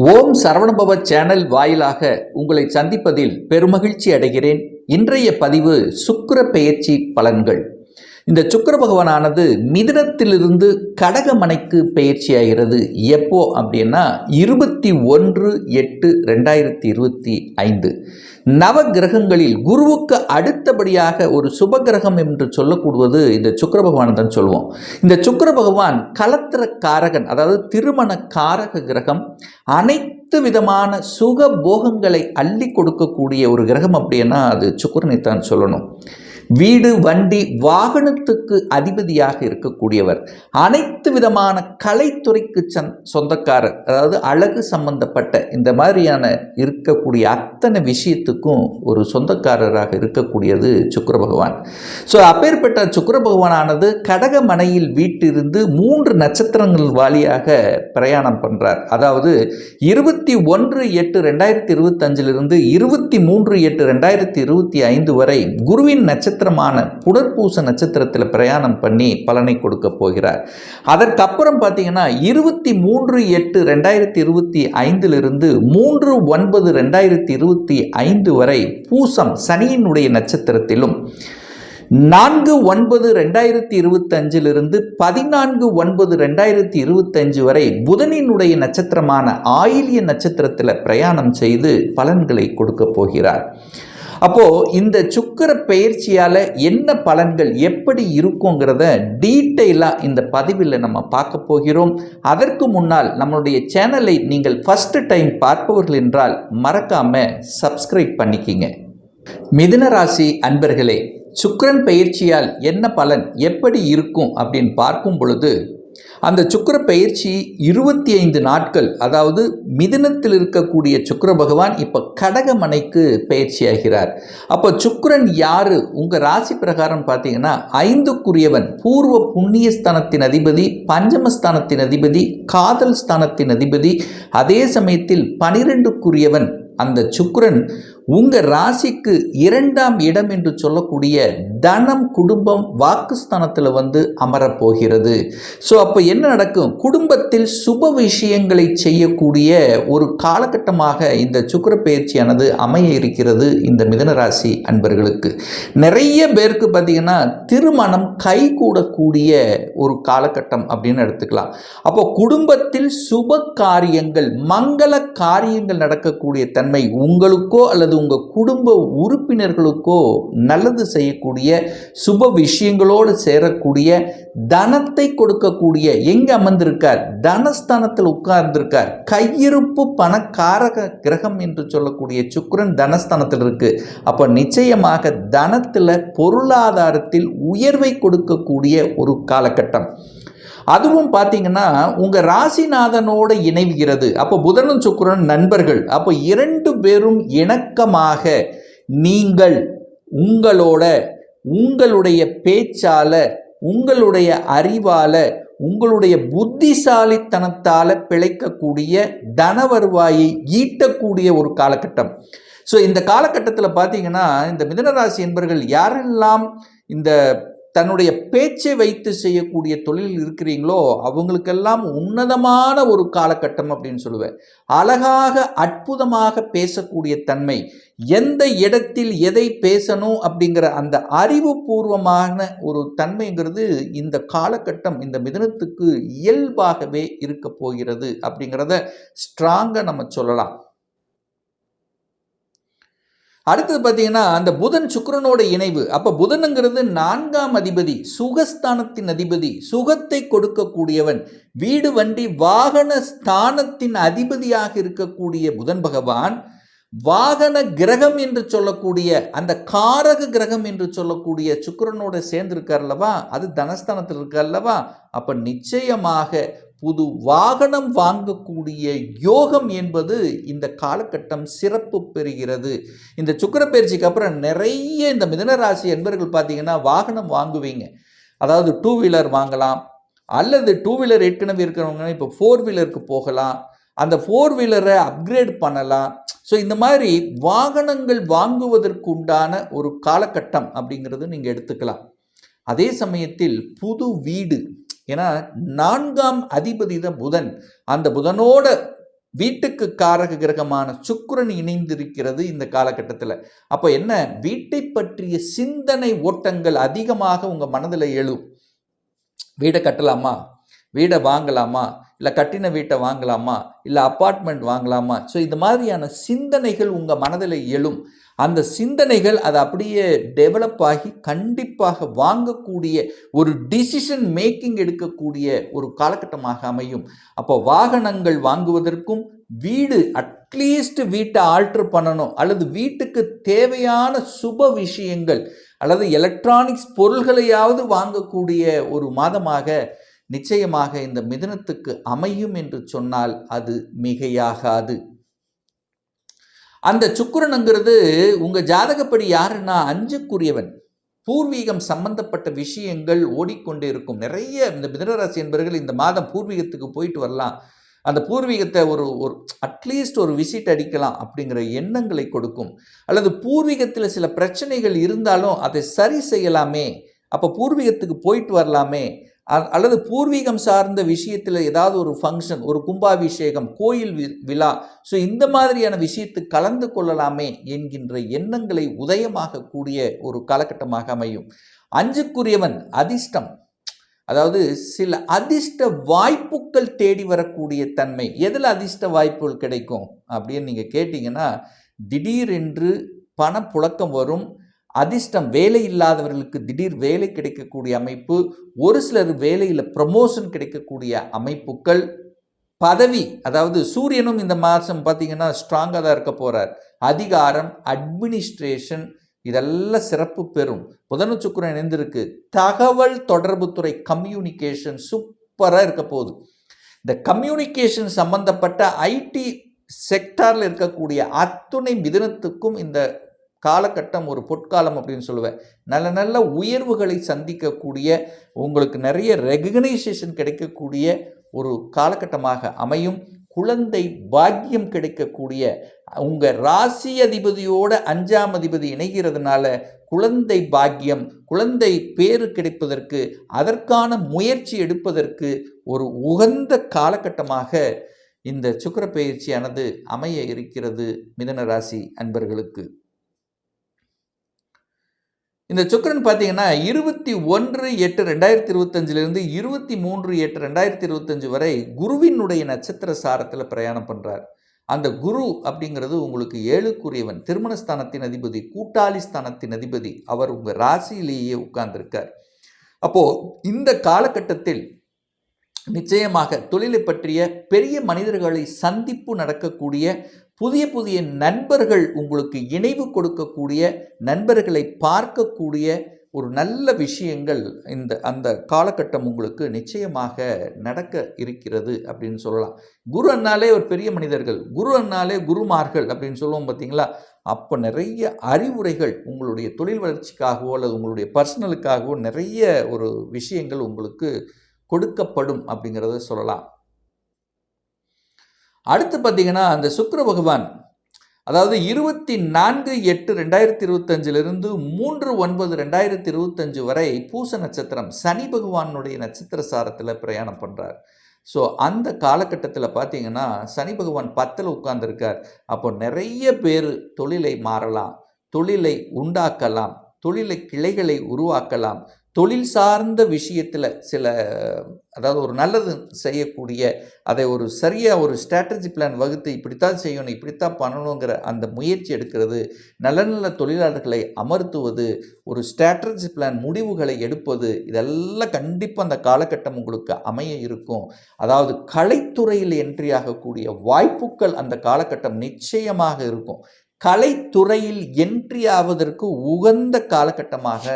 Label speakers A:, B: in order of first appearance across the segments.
A: ஓம் Saravanabhava channel வாயிலாக உங்களை சந்திப்பதில் பெருமகிழ்ச்சி அடைகிறேன். இன்றைய பதிவு சுக்கர பெயர்ச்சி பலன்கள். இந்த சுக்கர பகவானானது மிதனத்திலிருந்து கடகமனைக்கு பயிற்சி ஆகிறது எப்போ அப்படின்னா இருபத்தி ஒன்று எட்டு ரெண்டாயிரத்தி இருபத்தி ஐந்து. நவ கிரகங்களில் குருவுக்கு அடுத்தபடியாக ஒரு சுப கிரகம் என்று சொல்லக்கூடுவது இந்த சுக்கர பகவான் தான் சொல்லுவோம் இந்த சுக்கர பகவான் கலத்திர காரகன் அதாவது திருமண காரக கிரகம் அனைத்து விதமான சுக போகங்களை அள்ளி கொடுக்கக்கூடிய ஒரு கிரகம் அப்படின்னா அது சுக்கிரனை தான் சொல்லணும். வீடு வண்டி வாகனத்துக்கு அதிபதியாக இருக்கக்கூடியவர். அனைத்து விதமான கலைத்துறைக்கு சந் சொந்தக்காரர். அதாவது அழகு சம்பந்தப்பட்ட இந்த மாதிரியான இருக்கக்கூடிய அத்தனை விஷயத்துக்கும் ஒரு சொந்தக்காரராக இருக்கக்கூடியது சுக்கர பகவான். ஸோ அப்பேற்பட்ட சுக்கர பகவானானது கடக மனையில் வீட்டிருந்து மூன்று நட்சத்திரங்கள் வாலியாக பிரயாணம் பண்ணுறார் அதாவது இருபத்தி ஒன்று எட்டு ரெண்டாயிரத்தி இருபத்தஞ்சிலிருந்து இருபத்தி மூன்று எட்டு ரெண்டாயிரத்தி இருபத்தி ஐந்து வரை குருவின் நட்சத்திர நட்சத்திரமான புடற்பூச நட்சத்திரத்தில் பிரயாணம் பண்ணி பலனை கொடுக்க போகிறார். அதற்கப்புறம் பார்த்தீங்கன்னா இருபத்தி மூன்று எட்டு ரெண்டாயிரத்தி இருபத்தி ஐந்திலிருந்து மூன்று ஒன்பது ரெண்டாயிரத்தி இருபத்தி ஐந்து வரை பூசம் சனியினுடைய நட்சத்திரத்திலும் நான்கு ஒன்பது ரெண்டாயிரத்தி இருபத்தஞ்சிலிருந்து பதினான்கு ஒன்பது ரெண்டாயிரத்தி இருபத்தஞ்சு வரை புதனினுடைய நட்சத்திரமான ஆயிலிய நட்சத்திரத்தில் பிரயாணம் செய்து பலன்களை கொடுக்க போகிறார். அப்போது இந்த சுக்கர பயிற்சியால் என்ன பலன்கள் எப்படி இருக்குங்கிறத டீட்டெயிலாக இந்த பதிவில் நம்ம பார்க்க போகிறோம். அதற்கு முன்னால் நம்மளுடைய சேனலை நீங்கள் ஃபஸ்ட்டு டைம் பார்ப்பவர்கள் என்றால் மறக்காமல் சப்ஸ்கிரைப் பண்ணிக்கிங்க. மிதுன ராசி அன்பர்களே சுக்கிரன் பயிற்சியால் என்ன பலன் எப்படி இருக்கும் அப்படின்னு பார்க்கும் பொழுது அந்த சுக்கிர பயிற்சி இருபத்தி ஐந்து நாட்கள் அதாவது மிதினத்தில் இருக்கக்கூடிய சுக்கர பகவான் இப்போ கடகமனைக்கு பயிற்சியாகிறார் அப்போ சுக்கரன் யாரு? உங்கள் ராசி பிரகாரம் பார்த்தீங்கன்னா ஐந்துக்குரியவன் பூர்வ புண்ணிய ஸ்தானத்தின் அதிபதி பஞ்சமஸ்தானத்தின் அதிபதி காதல் ஸ்தானத்தின் அதிபதி அதே சமயத்தில் பனிரெண்டுக்குரியவன் அந்த சுக்கரன் உங்கள் ராசிக்கு இரண்டாம் இடம் என்று சொல்லக்கூடிய தனம் குடும்பம் வாக்குஸ்தானத்தில் வந்து அமரப்போகிறது. ஸோ அப்போ என்ன நடக்கும்? குடும்பத்தில் சுப விஷயங்களை செய்யக்கூடிய ஒரு காலகட்டமாக இந்த சுக்கிர பயிற்சியானது அமைய இருக்கிறது இந்த மிதனராசி அன்பர்களுக்கு. நிறைய பேருக்கு பார்த்திங்கன்னா திருமணம் கைகூடக்கூடிய ஒரு காலகட்டம் அப்படின்னு எடுத்துக்கலாம். அப்போ குடும்பத்தில் சுப காரியங்கள் மங்கள காரியங்கள் நடக்கக்கூடிய தன்மை உங்களுக்கோ அல்லது உங்கள் குடும்ப உறுப்பினர்களுக்கோ நல்லது செய்யக்கூடிய சுப விஷயங்களோடு சேரக்கூடிய தனத்தை கொடுக்கக்கூடிய எங்கே அமர்ந்திருக்கார்? தனஸ்தானத்தில் உட்கார்ந்திருக்கார். கையிருப்பு பணக்காரக கிரகம் என்று சொல்லக்கூடிய சுக்கரன் தனஸ்தானத்தில் இருக்கு. அப்போ நிச்சயமாக தனத்தில் பொருளாதாரத்தில் உயர்வை கொடுக்கக்கூடிய ஒரு காலகட்டம். அதுவும் பார்த்தீங்கன்னா உங்கள் ராசிநாதனோடு இணைவுகிறது அப்போ புதனும் சுக்கிரன் நண்பர்கள். அப்போ இரண்டு பேரும் இணக்கமாக நீங்கள் உங்களோட உங்களுடைய பேச்சால உங்களுடைய அறிவால் உங்களுடைய புத்திசாலித்தனத்தால் பிழைக்கக்கூடிய தன வருவாயை ஈட்டக்கூடிய ஒரு காலகட்டம். ஸோ இந்த காலகட்டத்தில் பார்த்தீங்கன்னா இந்த மிதனராசி என்பர்கள் யாரெல்லாம் இந்த தன்னுடைய பேச்சை வைத்து செய்யக்கூடிய தொழில் இருக்கிறீங்களோ அவங்களுக்கெல்லாம் உன்னதமான ஒரு காலகட்டம் அப்படின்னு சொல்லுவேன். அழகாக அற்புதமாக பேசக்கூடிய தன்மை எந்த இடத்தில் எதை பேசணும் அப்படிங்கிற அந்த அறிவுபூர்வமான ஒரு தன்மைங்கிறது இந்த காலகட்டம் இந்த மிதனத்துக்கு இயல்பாகவே இருக்க போகிறது அப்படிங்கிறத ஸ்ட்ராங்காக நம்ம சொல்லலாம். அடுத்தது பார்த்தீங்கன்னா அந்த புதன் சுக்கரனோட இணைவு. அப்போ புதனுங்கிறது நான்காம் அதிபதி சுகஸ்தானத்தின் அதிபதி சுகத்தை கொடுக்கக்கூடியவன். வீடு வண்டி வாகன ஸ்தானத்தின் அதிபதியாக இருக்கக்கூடிய புதன் பகவான் வாகன கிரகம் என்று சொல்லக்கூடிய அந்த காரக கிரகம் என்று சொல்லக்கூடிய சுக்கரனோட சேர்ந்திருக்கார் அல்லவா? அது தனஸ்தானத்தில் இருக்கார் அல்லவா? அப்போ நிச்சயமாக புது வாகனம் வாங்கக்கூடிய யோகம் என்பது இந்த காலகட்டம் சிறப்பு பெறுகிறது. இந்த சுக்கரப்பயிற்சிக்கு அப்புறம் நிறைய இந்த மிதனராசி என்பர்கள் பார்த்தீங்கன்னா வாகனம் வாங்குவீங்க. அதாவது டூ வீலர் வாங்கலாம். அல்லது டூ வீலர் ஏற்கனவே இருக்கிறவங்க இப்போ ஃபோர் வீலருக்கு போகலாம். அந்த ஃபோர் வீலரை அப்கிரேட் பண்ணலாம். ஸோ இந்த மாதிரி வாகனங்கள் வாங்குவதற்கு உண்டான ஒரு காலகட்டம் அப்படிங்கிறது நீங்கள் எடுத்துக்கலாம். அதே சமயத்தில் புது வீடு. ஏன்னா நான்காம் அதிபதி தான் புதன். அந்த புதனோட வீட்டுக்கு காரக கிரகமான சுக்கரன் இணைந்திருக்கிறது இந்த காலகட்டத்தில். அப்போ என்ன? வீட்டை பற்றிய சிந்தனை ஓட்டங்கள் அதிகமாக உங்கள் மனதில் எழும். வீடை கட்டலாமா? வீடை வாங்கலாமா? இல்லை கட்டின வீட்டை வாங்கலாமா? இல்லை அப்பார்ட்மெண்ட் வாங்கலாமா? ஸோ இந்த மாதிரியான சிந்தனைகள் உங்கள் மனதில் எழும். அந்த சிந்தனைகள் அது அப்படியே டெவலப் ஆகி கண்டிப்பாக வாங்கக்கூடிய ஒரு டிசிஷன் மேக்கிங் எடுக்கக்கூடிய ஒரு காலகட்டமாக அமையும். அப்போ வாகனங்கள் வாங்குவதற்கும் வீடு அட்லீஸ்ட் வீட்டை ஆல்ட்ரு பண்ணணும் அல்லது வீட்டுக்கு தேவையான சுப விஷயங்கள் அல்லது எலக்ட்ரானிக்ஸ் பொருள்களையாவது வாங்கக்கூடிய ஒரு மாதமாக நிச்சயமாக இந்த மிதனத்துக்கு அமையும் என்று சொன்னால் அது மிகையாகாது. அந்த சுக்கரனுங்கிறது உங்கள் ஜாதகப்படி யாருன்னா அஞ்சுக்குரியவன். பூர்வீகம் சம்பந்தப்பட்ட விஷயங்கள் ஓடிக்கொண்டே இருக்கும். நிறைய இந்த மிதனராசி என்பவர்கள் இந்த மாதம் பூர்வீகத்துக்கு போயிட்டு வரலாம். அந்த பூர்வீகத்தை ஒரு ஒரு அட்லீஸ்ட் ஒரு விசிட் அடிக்கலாம் அப்படிங்கிற எண்ணங்களை கொடுக்கும். அல்லது பூர்வீகத்தில் சில பிரச்சனைகள் இருந்தாலும் அதை சரி செய்யலாமே. அப்போ பூர்வீகத்துக்கு போயிட்டு வரலாமே. அல்லது பூர்வீகம் சார்ந்த விஷயத்தில் ஏதாவது ஒரு ஃபங்க்ஷன் ஒரு கும்பாபிஷேகம் கோயில் வி- விழா ஸோ இந்த மாதிரியான விஷயத்து கலந்து கொள்ளலாமே என்கின்ற எண்ணங்களை உதயமாக கூடிய ஒரு காலகட்டமாக அமையும். அஞ்சுக்குரியவன் அதிர்ஷ்டம் அதாவது சில அதிர்ஷ்ட வாய்ப்புகள் தேடி வரக்கூடிய தன்மை. எதில் அதிர்ஷ்ட வாய்ப்புகள் கிடைக்கும் அப்படின்னு நீங்கள் கேட்டிங்கன்னா திடீரென்று பணப்புழக்கம் வரும் அதிர்ஷ்டம் வேலை இல்லாதவர்களுக்கு திடீர் வேலை கிடைக்கக்கூடிய அமைப்பு ஒரு சிலர் வேலையில் ப்ரமோஷன் கிடைக்கக்கூடிய அமைப்புகள் பதவி அதாவது சூரியனும் இந்த மாதம் பார்த்தீங்கன்னா ஸ்ட்ராங்காக தான் இருக்க போகிறார் அதிகாரம் அட்மினிஸ்ட்ரேஷன் இதெல்லாம் சிறப்பு பெறும். புதனு சுக்கிரன் இணைந்திருக்கு. தகவல் தொடர்புத்துறை கம்யூனிகேஷன் சூப்பராக இருக்க போகுது. இந்த கம்யூனிகேஷன் சம்பந்தப்பட்ட ஐடி செக்டாரில் இருக்கக்கூடிய அத்துணை மிதனத்துக்கும் இந்த காலகட்டம் ஒரு பொற்காலம் அப்படின்னு சொல்லுவேன். நல்ல நல்ல உயர்வுகளை சந்திக்கக்கூடிய உங்களுக்கு நிறைய ரெகக்னைசேஷன் கிடைக்கக்கூடிய ஒரு காலகட்டமாக அமையும். குழந்தை பாக்கியம் கிடைக்கக்கூடிய உங்கள் ராசி அதிபதியோட அஞ்சாம் அதிபதி இணைகிறதுனால குழந்தை பாக்கியம் குழந்தை பேறு கிடைப்பதற்கு அதற்கான முயற்சி எடுப்பதற்கு ஒரு உகந்த காலகட்டமாக இந்த சுக்கிர பயிற்சியானது அமைய இருக்கிறது மிதன ராசி அன்பர்களுக்கு. இந்த சுக்கரன் பார்த்தீங்கன்னா இருபத்தி ஒன்று எட்டு ரெண்டாயிரத்தி இருபத்தஞ்சிலிருந்து இருபத்தி மூன்று எட்டு ரெண்டாயிரத்தி இருபத்தஞ்சு வரை குருவினுடைய நட்சத்திர சாரத்தில் பிரயாணம் பண்ணுறார் அந்த குரு அப்படிங்கிறது உங்களுக்கு ஏழுக்குரியவன். திருமணஸ்தானத்தின் அதிபதி கூட்டாளி ஸ்தானத்தின் அதிபதி. அவர் உங்கள் ராசியிலேயே உட்கார்ந்திருக்கார். அப்போது இந்த காலகட்டத்தில் நிச்சயமாக தொழிலை பற்றிய பெரிய மனிதர்களை சந்திப்பு நடக்கக்கூடிய புதிய புதிய நண்பர்கள் உங்களுக்கு இணைவு கொடுக்கக்கூடிய நண்பர்களை பார்க்கக்கூடிய ஒரு நல்ல விஷயங்கள் இந்த அந்த காலகட்டம் உங்களுக்கு நிச்சயமாக நடக்க இருக்கிறது அப்படின்னு சொல்லலாம். குரு அண்ணாலே ஒரு பெரிய மனிதர்கள் குரு அண்ணாலே குருமார்கள் அப்படின்னு சொல்லுவோம் பார்த்தீங்களா? அப்போ நிறைய அறிவுரைகள் உங்களுடைய தொழில் வளர்ச்சிக்காகவோ அல்லது உங்களுடைய பர்சனலுக்காகவோ நிறைய ஒரு விஷயங்கள் உங்களுக்கு கொடுக்கப்படும் அப்படிங்கிறத சொல்லலாம். அடுத்து பார்த்தீங்கன்னா அந்த சுக்கர பகவான் அதாவது இருபத்தி நான்கு எட்டு ரெண்டாயிரத்தி இருபத்தஞ்சிலிருந்து மூன்று ஒன்பது ரெண்டாயிரத்தி இருபத்தஞ்சு வரை பூச நட்சத்திரம் சனி பகவானுடைய நட்சத்திர சாரத்தில் பிரயாணம் பண்ணுறார் ஸோ அந்த காலகட்டத்தில் பார்த்தீங்கன்னா சனி பகவான் பத்தில் உட்கார்ந்துருக்கார். அப்போ நிறைய பேர் தொழிலை மாறலாம் தொழிலை உண்டாக்கலாம் தொழிலை கிளைகளை உருவாக்கலாம் தொழில் சார்ந்த விஷயத்தில் சில அதாவது ஒரு நல்லது செய்யக்கூடிய அதை ஒரு சரியாக ஒரு ஸ்ட்ராட்டஜி பிளான் வகுத்து இப்படித்தான் செய்யணும் இப்படித்தான் பண்ணணுங்கிற அந்த முயற்சி எடுக்கிறது நல்ல நல்ல தொழிலாளர்களை அமர்த்துவது ஒரு ஸ்ட்ராட்டஜி பிளான் முடிவுகளை எடுப்பது இதெல்லாம் கண்டிப்பாக அந்த காலகட்டம் உங்களுக்கு அமைய இருக்கும். அதாவது கலைத்துறையில் என்ட்ரி ஆகக்கூடிய வாய்ப்புகள் அந்த காலகட்டம் நிச்சயமாக இருக்கும். கலைத்துறையில் என்ட்ரி ஆவதற்கு உகந்த காலகட்டமாக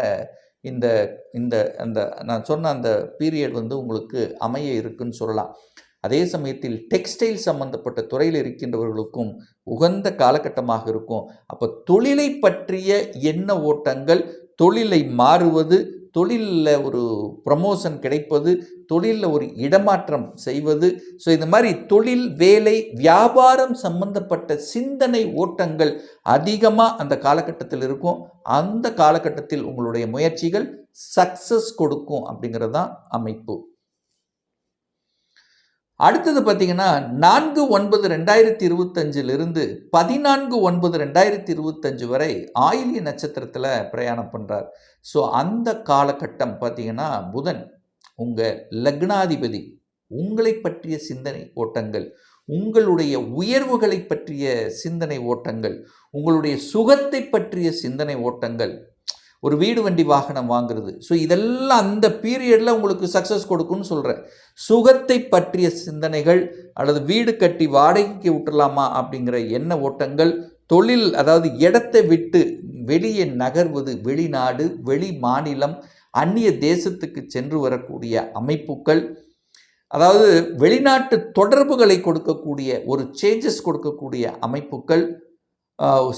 A: இந்த இந்த அந்த நான் சொன்ன அந்த பீரியட் வந்து உங்களுக்கு அமைய இருக்குன்னு சொல்லலாம். அதே சமயத்தில் டெக்ஸ்டைல் சம்பந்தப்பட்ட துறையில் இருக்கின்றவர்களுக்கும் உகந்த காலகட்டமாக இருக்கும். அப்போ தொழிலை பற்றிய எண்ண ஓட்டங்கள் தொழிலை மாறுவது தொழிலில் ஒரு ப்ரமோஷன் கிடைப்பது தொழிலில் ஒரு இடமாற்றம் செய்வது. ஸோ இந்த மாதிரி தொழில் வேலை வியாபாரம் சம்பந்தப்பட்ட சிந்தனை ஓட்டங்கள் அதிகமாக அந்த காலகட்டத்தில் இருக்கும். அந்த காலகட்டத்தில் உங்களுடைய முயற்சிகள் சக்ஸஸ் கொடுக்கும் அப்படிங்கிறது தான் அமைப்பு. அடுத்தது பார்த்தீங்கன்னா நான்கு ஒன்பது ரெண்டாயிரத்தி இருபத்தஞ்சிலிருந்து பதினான்கு ஒன்பது ரெண்டாயிரத்தி இருபத்தஞ்சு வரை ஆயிலிய நட்சத்திரத்தில் பிரயாணம் பண்ணுறார் ஸோ அந்த காலகட்டம் பார்த்தீங்கன்னா புதன் உங்கள் லக்னாதிபதி உங்களை பற்றிய சிந்தனை ஓட்டங்கள் உங்களுடைய உயர்வுகளை பற்றிய சிந்தனை ஓட்டங்கள் உங்களுடைய சுகத்தை பற்றிய சிந்தனை ஓட்டங்கள் ஒரு வீடு வண்டி வாகனம் வாங்குறது. ஸோ இதெல்லாம் அந்த பீரியடில் உங்களுக்கு சக்ஸஸ் கொடுக்கும்னு சொல்கிறேன் சுகத்தை பற்றிய சிந்தனைகள் அல்லது வீடு கட்டி வாடகைக்கு விட்டுலாமா அப்படிங்கிற எண்ண ஓட்டங்கள் தொழில் அதாவது இடத்தை விட்டு வெளியே நகர்வது வெளிநாடு வெளி மாநிலம் அந்நிய தேசத்துக்கு சென்று வரக்கூடிய அமைப்புகள் அதாவது வெளிநாட்டு தொடர்புகளை கொடுக்கக்கூடிய ஒரு சேஞ்சஸ் கொடுக்கக்கூடிய அமைப்புகள்.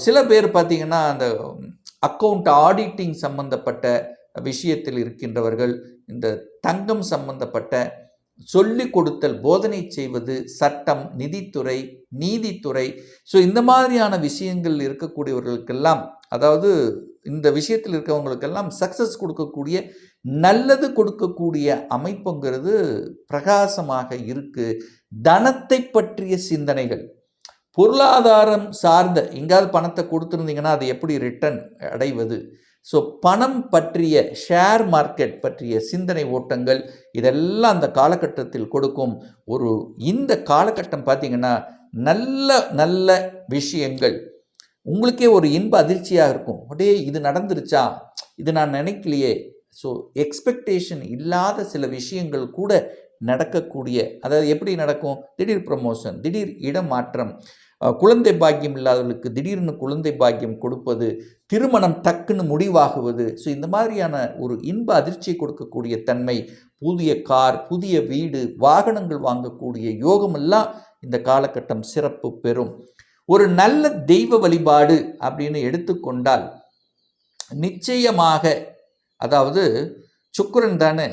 A: சில பேர் பார்த்தீங்கன்னா அந்த அக்கவுண்ட் ஆடிட்டிங் சம்பந்தப்பட்ட விஷயத்தில் இருக்கின்றவர்கள் இந்த தங்கம் சம்பந்தப்பட்ட சொல்லிக் கொடுத்தல் போதனை செய்வது சட்டம் நிதித்துறை நீதித்துறை ஸோ இந்த மாதிரியான விஷயங்கள் இருக்கக்கூடியவர்களுக்கெல்லாம் அதாவது இந்த விஷயத்தில் இருக்கவங்களுக்கெல்லாம் சக்ஸஸ் கொடுக்கக்கூடிய நல்லது கொடுக்கக்கூடிய அமைப்புங்கிறது பிரகாசமாக இருக்குது தனத்தை பற்றிய சிந்தனைகள். பொருளாதாரம் சார்ந்த எங்கேயாவது பணத்தை கொடுத்துருந்தீங்கன்னா அது எப்படி ரிட்டர்ன் அடைவது? ஸோ பணம் பற்றிய ஷேர் மார்க்கெட் பற்றிய சிந்தனை ஓட்டங்கள் இதெல்லாம் அந்த காலகட்டத்தில் கொடுக்கும் ஒரு இந்த காலகட்டம் பார்த்தீங்கன்னா நல்ல நல்ல விஷயங்கள். உங்களுக்கே ஒரு இன்ப அதிர்ச்சியாக இருக்கும். அப்படியே இது நடந்துருச்சா? இது நான் நினைக்கலையே. ஸோ எக்ஸ்பெக்டேஷன் இல்லாத சில விஷயங்கள் கூட நடக்கக்கூடிய அதாவது எப்படி நடக்கும்? திடீர் ப்ரமோஷன் திடீர் இடமாற்றம். குழந்தை பாக்கியம் இல்லாதவர்களுக்கு திடீர்னு குழந்தை பாக்கியம் கொடுப்பது திருமணம் டக்குன்னு முடிவாகுவது. ஸோ இந்த மாதிரியான ஒரு இன்ப அதிர்ச்சியை கொடுக்கக்கூடிய தன்மை புதிய கார் புதிய வீடு வாகனங்கள் வாங்கக்கூடிய யோகமெல்லாம் இந்த காலகட்டம் சிறப்பு பெறும். ஒரு நல்ல தெய்வ வழிபாடு அப்படின்னு எடுத்துக்கொண்டால் நிச்சயமாக அதாவது சுக்கரன் தானே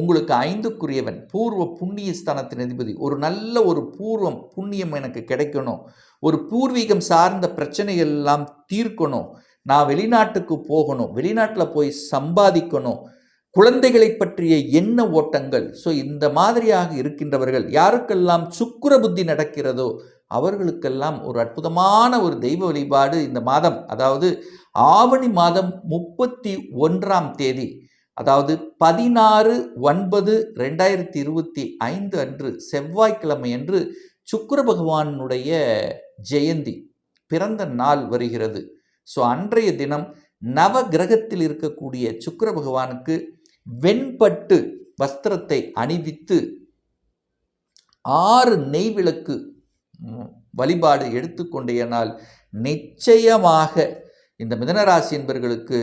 A: உங்களுக்கு ஐந்துக்குரியவன் பூர்வ புண்ணிய ஸ்தானத்தின் அதிபதி. ஒரு நல்ல ஒரு பூர்வம் புண்ணியம் எனக்கு கிடைக்கணும். ஒரு பூர்வீகம் சார்ந்த பிரச்சனைகள் எல்லாம் தீர்க்கணும். நான் வெளிநாட்டுக்கு போகணும். வெளிநாட்டில் போய் சம்பாதிக்கணும். குழந்தைகளை பற்றிய எண்ண ஓட்டங்கள். ஸோ இந்த மாதிரியாக இருக்கின்றவர்கள் யாருக்கெல்லாம் சுக்கிர புத்தி நடக்கிறதோ அவர்களுக்கெல்லாம் ஒரு அற்புதமான ஒரு தெய்வ வழிபாடு இந்த மாதம். அதாவது ஆவணி மாதம் முப்பத்தி ஒன்றாம் தேதி. அதாவது பதினாறு ஒன்பது ரெண்டாயிரத்தி இருபத்தி ஐந்து அன்று செவ்வாய்க்கிழமை அன்று சுக்கர பகவானுடைய ஜெயந்தி பிறந்த நாள் வருகிறது. ஸோ அன்றைய தினம் நவ கிரகத்தில் இருக்கக்கூடிய சுக்கர பகவானுக்கு வெண்பட்டு வஸ்திரத்தை அணிவித்து ஆறு நெய் விளக்கு வழிபாடு எடுத்துக்கொண்டேனால் நிச்சயமாக இந்த மிதனராசி என்பவர்களுக்கு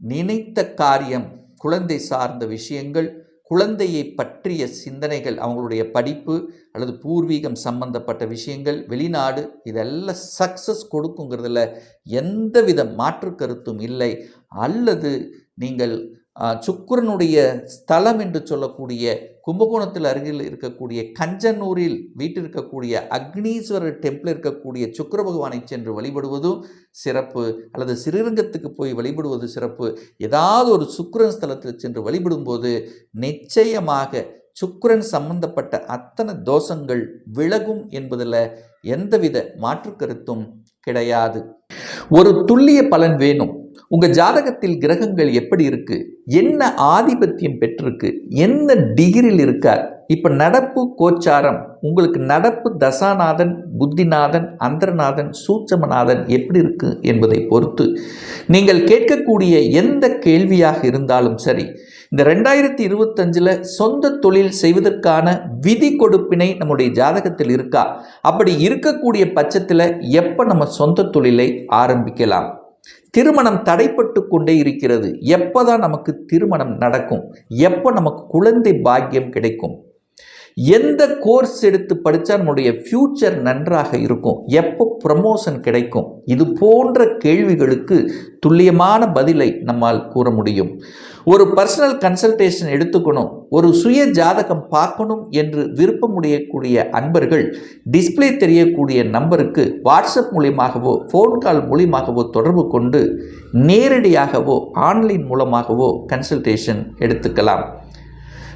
A: நினைத்த காரியம் குழந்தை சார்ந்த விஷயங்கள் குழந்தையை பற்றிய சிந்தனைகள் அவங்களுடைய படிப்பு அல்லது பூர்வீகம் சம்பந்தப்பட்ட விஷயங்கள் வெளிநாடு இதெல்லாம் சக்ஸஸ் கொடுக்குங்கிறதுல எந்தவித மாற்று கருத்தும் இல்லை. அல்லது நீங்கள் சுக்கரனுடைய ஸ்தலம் என்று சொல்லக்கூடிய கும்பகோணத்தில் அருகில் இருக்கக்கூடிய கஞ்சனூரில் வீட்டில் இருக்கக்கூடிய அக்னீஸ்வரர் டெம்பிள் இருக்கக்கூடிய சுக்கர பகவானை சென்று வழிபடுவதும் சிறப்பு அல்லது சிறுரங்கத்துக்கு போய் வழிபடுவது சிறப்பு. ஏதாவது ஒரு சுக்கரன் ஸ்தலத்தில் சென்று வழிபடும்போது நிச்சயமாக சுக்கரன் சம்பந்தப்பட்ட அத்தனை தோஷங்கள் விலகும் என்பதில் எந்தவித மாற்று கருத்தும் கிடையாது. ஒரு துல்லிய பலன் வேணும். உங்கள் ஜாதகத்தில் கிரகங்கள் எப்படி இருக்குது என்ன ஆதிபத்தியம் பெற்றிருக்கு? என்ன டிகிரியில் இருக்கார்? இப்போ நடப்பு கோச்சாரம் உங்களுக்கு நடப்பு தசாநாதன் புத்திநாதன் அந்தரநாதன் சூட்சமநாதன் எப்படி இருக்கு என்பதை பொறுத்து நீங்கள் கேட்கக்கூடிய எந்த கேள்வியாக இருந்தாலும் சரி இந்த ரெண்டாயிரத்தி இருபத்தஞ்சில் சொந்த தொழில் செய்வதற்கான விதி கொடுப்பினை நம்முடைய ஜாதகத்தில் இருக்கா? அப்படி இருக்கக்கூடிய பட்சத்தில் எப்போ நம்ம சொந்த தொழிலை ஆரம்பிக்கலாம்? திருமணம் தடைப்பட்டு கொண்டே இருக்கிறது. எப்போதான் நமக்கு திருமணம் நடக்கும்? எப்போ நமக்கு குழந்தை பாக்கியம் கிடைக்கும்? எந்த கோர்ஸ் எடுத்து படித்தா நம்முடைய ஃப்யூச்சர் நன்றாக இருக்கும்? எப்போ ப்ரமோஷன் கிடைக்கும்? இது போன்ற கேள்விகளுக்கு துல்லியமான பதிலை நம்மால் கூற முடியும். ஒரு பர்சனல் கன்சல்டேஷன் எடுத்துக்கணும். ஒரு சுய ஜாதகம் பார்க்கணும் என்று விருப்பமுடையக்கூடிய அன்பர்கள் டிஸ்ப்ளே தெரியக்கூடிய நம்பருக்கு வாட்ஸ்அப் மூலியமாகவோ ஃபோன் கால் மூலியமாகவோ தொடர்பு கொண்டு நேரடியாகவோ ஆன்லைன் மூலமாகவோ கன்சல்டேஷன் எடுத்துக்கலாம்.